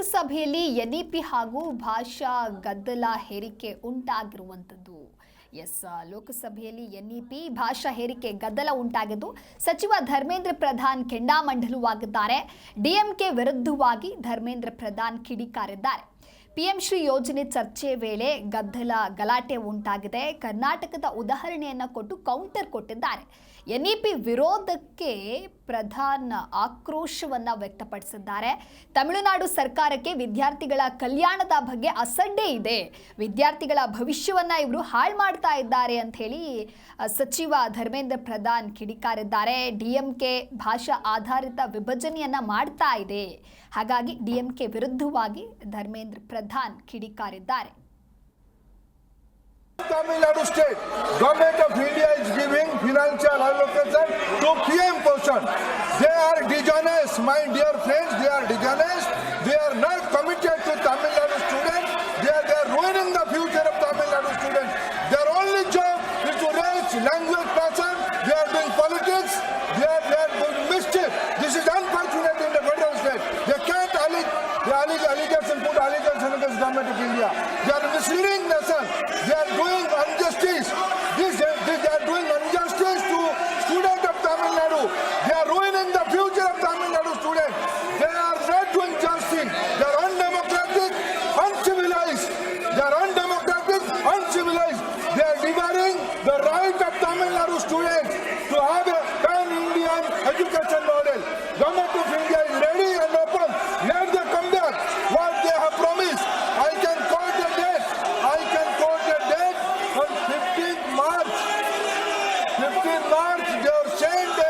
ಲೋಕಸಭೆಯಲ್ಲಿ ಎನ್ಇಪಿ ಹಾಗೂ ಭಾಷಾ ಗದ್ದಲ ಹೇರಿಕೆ ಉಂಟಾಗಿರುವಂಥದ್ದು. ಎಸ್, ಲೋಕಸಭೆಯಲ್ಲಿ ಎನ್ಇಪಿ ಭಾಷಾ ಹೇರಿಕೆ ಗದ್ದಲ ಉಂಟಾಗಿದ್ದು, ಸಚಿವ ಧರ್ಮೇಂದ್ರ ಪ್ರಧಾನ್ ಕೆಂಡಾಮಂಡಲವಾಗಿದ್ದಾರೆ. ಡಿಎಂಕೆ ವಿರುದ್ಧವಾಗಿ ಧರ್ಮೇಂದ್ರ ಪ್ರಧಾನ್ ಕಿಡಿಕಾರಿದ್ದಾರೆ. ಪಿಎಂ ಶ್ರೀ ಯೋಜನೆ ಚರ್ಚೆ ವೇಳೆ ಗದ್ದಲ, ಗಲಾಟೆ ಉಂಟಾಗಿದೆ. ಕರ್ನಾಟಕದ ಉದಾಹರಣೆಯನ್ನ ಕೊಟ್ಟು ಕೌಂಟರ್ ಕೊಟ್ಟಿದ್ದಾರೆ. ಎನ್ಇಪಿ ವಿರೋಧಕ್ಕೆ ಪ್ರಧಾನ ಆಕ್ರೋಶವನ್ನ ವ್ಯಕ್ತಪಡಿಸಿದ್ದಾರೆ. ತಮಿಳುನಾಡು ಸರ್ಕಾರಕ್ಕೆ ವಿದ್ಯಾರ್ಥಿಗಳ ಕಲ್ಯಾಣದ ಬಗ್ಗೆ ಅಸಡ್ಡೆ ಇದೆ. ವಿದ್ಯಾರ್ಥಿಗಳ ಭವಿಷ್ಯವನ್ನ ಇವರು ಹಾಳು ಮಾಡ್ತಾ ಇದ್ದಾರೆ ಅಂತ ಹೇಳಿ ಸಚಿವ ಧರ್ಮೇಂದ್ರ ಪ್ರಧಾನ್ ಕಿಡಿಕಾರಿದ್ದಾರೆ. ಡಿಎಂಕೆ ಭಾಷಾ ಆಧಾರಿತ ವಿಭಜನೆಯನ್ನ ಮಾಡ್ತಾ ಇದೆ. ಹಾಗಾಗಿ ಡಿಎಂಕೆ ವಿರುದ್ಧವಾಗಿ ಧರ್ಮೇಂದ್ರ ಪ್ರಧಾನ್ ಕಿಡಿಕಾರಿದ್ದಾರೆ Tamil Nadu state, government of India is giving financial allocation to PM portion. They are dishonest, my dear friends, they are dishonest. They are not committed to Tamil Nadu students. They are, they are ruining the future of Tamil Nadu students. Their only job is to raise language Are devouring the right of Tamil Nadu students to have a pan-Indian education model. Government of India is ready and open. Let them come back. What they have promised. I can quote the date. I can quote the date on 15th March. 15th March, they have sent a